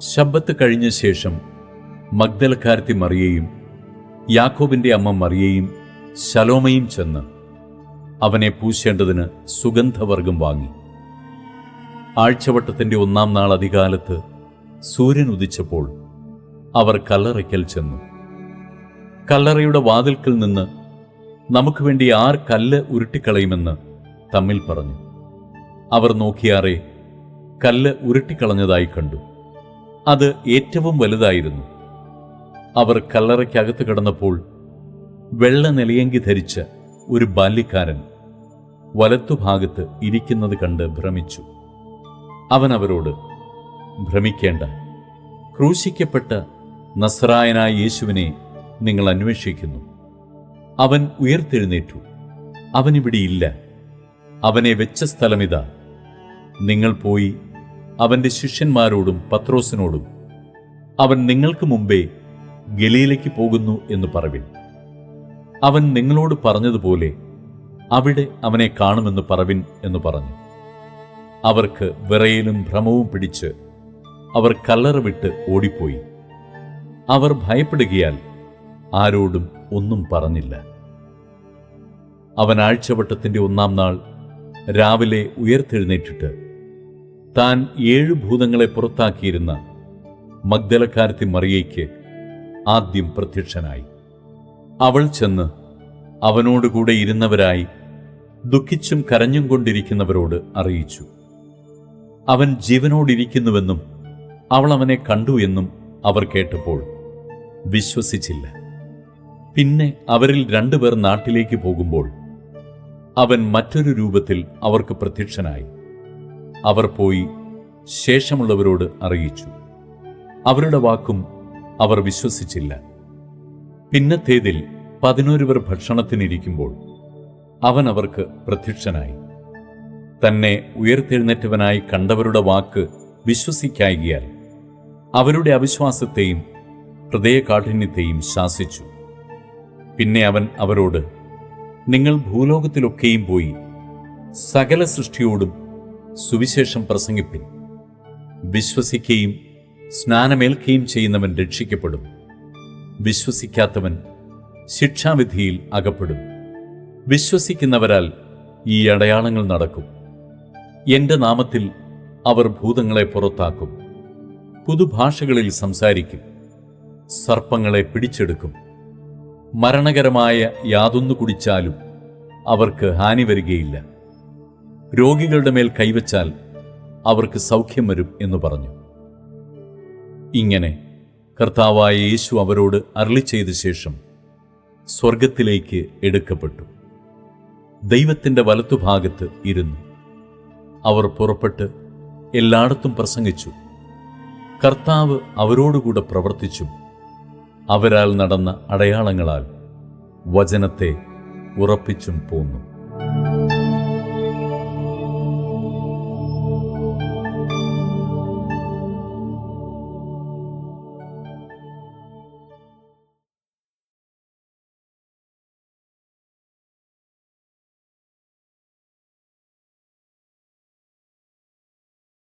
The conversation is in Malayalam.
ശബ്ബത്ത് കഴിഞ്ഞ ശേഷം മഗ്ദലക്കാരത്തി മറിയയും യാക്കോബിന്റെ അമ്മ മറിയയും ശലോമയും ചെന്ന് അവനെ പൂശേണ്ടതിന് സുഗന്ധവർഗം വാങ്ങി. ആഴ്ചവട്ടത്തിന്റെ ഒന്നാം നാൾ അധികാലത്ത് സൂര്യൻ ഉദിച്ചപ്പോൾ അവർ കല്ലറയ്ക്കൽ ചെന്നു. കല്ലറയുടെ വാതിൽക്കൽ നിന്ന് നമുക്ക് വേണ്ടി ആർ കല്ല് ഉരുട്ടിക്കളയുമെന്ന് തമ്മിൽ പറഞ്ഞു. അവർ നോക്കിയാറെ കല്ല് ഉരുട്ടിക്കളഞ്ഞതായി കണ്ടു. അത് ഏറ്റവും വലുതായിരുന്നു. അവർ കല്ലറയ്ക്കകത്ത് കിടന്നപ്പോൾ വെള്ള നിലയങ്കി ധരിച്ച ഒരു ബാല്യക്കാരൻ വലത്തുഭാഗത്ത് ഇരിക്കുന്നത് കണ്ട് ഭ്രമിച്ചു. അവൻ അവരോട് ഭ്രമിക്കേണ്ട. ക്രൂശിക്കപ്പെട്ട നസ്രായനായ യേശുവിനെ നിങ്ങൾ അന്വേഷിക്കുന്നു. അവൻ ഉയർത്തെഴുന്നേറ്റു. അവനിവിടെയില്ല അവനെ വെച്ച സ്ഥലമിതാ. നിങ്ങൾ പോയി അവന്റെ ശിഷ്യന്മാരോടും പത്രോസിനോടും അവൻ നിങ്ങൾക്ക് മുമ്പേ ഗലീലയ്ക്ക് പോകുന്നു എന്ന് പറവിൻ. അവൻ നിങ്ങളോട് പറഞ്ഞതുപോലെ അവിടെ അവനെ കാണുമെന്ന് പറവിൻ എന്ന് പറഞ്ഞു. അവർക്ക് വിറയലും ഭ്രമവും പിടിച്ച് അവർ കല്ലറ വിട്ട് ഓടിപ്പോയി. അവർ ഭയപ്പെടുകയാൽ ആരോടും ഒന്നും പറഞ്ഞില്ല. അവൻ ആഴ്ചവട്ടത്തിന്റെ ഒന്നാം നാൾ രാവിലെ ഉയർത്തെഴുന്നേറ്റിട്ട് താൻ ഏഴു ഭൂതങ്ങളെ പുറത്താക്കിയിരുന്ന മഗ്ദലക്കാരത്തി മറിയയ്ക്ക് ആദ്യം പ്രത്യക്ഷനായി. അവൾ ചെന്ന് അവനോടുകൂടെ ഇരുന്നവരായി ദുഃഖിച്ചും കരഞ്ഞും കൊണ്ടിരിക്കുന്നവരോട് അറിയിച്ചു. അവൻ ജീവനോടിരിക്കുന്നുവെന്നും അവൾ അവനെ കണ്ടു എന്നും അവർ കേട്ടപ്പോൾ വിശ്വസിച്ചില്ല. പിന്നെ അവരിൽ രണ്ടുപേർ നാട്ടിലേക്ക് പോകുമ്പോൾ അവൻ മറ്റൊരു രൂപത്തിൽ അവർക്ക് പ്രത്യക്ഷനായി. അവർ പോയി ശേഷമുള്ളവരോട് അറിയിച്ചു. അവരുടെ വാക്കും അവർ വിശ്വസിച്ചില്ല. പിന്നത്തേതിൽ പതിനൊരുവർ ഭക്ഷണത്തിനിരിക്കുമ്പോൾ അവൻ അവർക്ക് പ്രത്യക്ഷനായി. തന്നെ ഉയർത്തെഴുന്നേറ്റവനായി കണ്ടവരുടെ വാക്ക് വിശ്വസിക്കായികയാൽ അവരുടെ അവിശ്വാസത്തെയും ഹൃദയകാഠിന്യത്തെയും ശാസിച്ചു. പിന്നെ അവൻ അവരോട് നിങ്ങൾ ഭൂലോകത്തിലൊക്കെയും പോയി സകല സൃഷ്ടിയോടും സുവിശേഷം പ്രസംഗിപ്പിൻ. വിശ്വസിക്കുകയും സ്നാനമേൽക്കുകയും ചെയ്യുന്നവൻ രക്ഷിക്കപ്പെടും. വിശ്വസിക്കാത്തവൻ ശിക്ഷാവിധിയിൽ അകപ്പെടും. വിശ്വസിക്കുന്നവരാൽ ഈ അടയാളങ്ങൾ നടക്കും. എന്റെ നാമത്തിൽ അവർ ഭൂതങ്ങളെ പുറത്താക്കും. പുതുഭാഷകളിൽ സംസാരിക്കും. സർപ്പങ്ങളെ പിടിച്ചെടുക്കും. മരണകരമായ യാതൊന്നു കുടിച്ചാലും അവർക്ക് ഹാനി വരികയില്ല. രോഗികളുടെ മേൽ കൈവച്ചാൽ അവർക്ക് സൗഖ്യം വരും എന്ന് പറഞ്ഞു. ഇങ്ങനെ കർത്താവായ യേശു അവരോട് അരളി ചെയ്ത ശേഷം സ്വർഗത്തിലേക്ക് എടുക്കപ്പെട്ടു. ദൈവത്തിന്റെ വലത്തുഭാഗത്ത് ഇരുന്നു. അവർ പുറപ്പെട്ട് എല്ലായിടത്തും പ്രസംഗിച്ചു. കർത്താവ് അവരോടുകൂടെ പ്രവർത്തിച്ചു അവരാൽ നടന്ന അടയാളങ്ങളാൽ വചനത്തെ ഉറപ്പിച്ചും പോന്നു.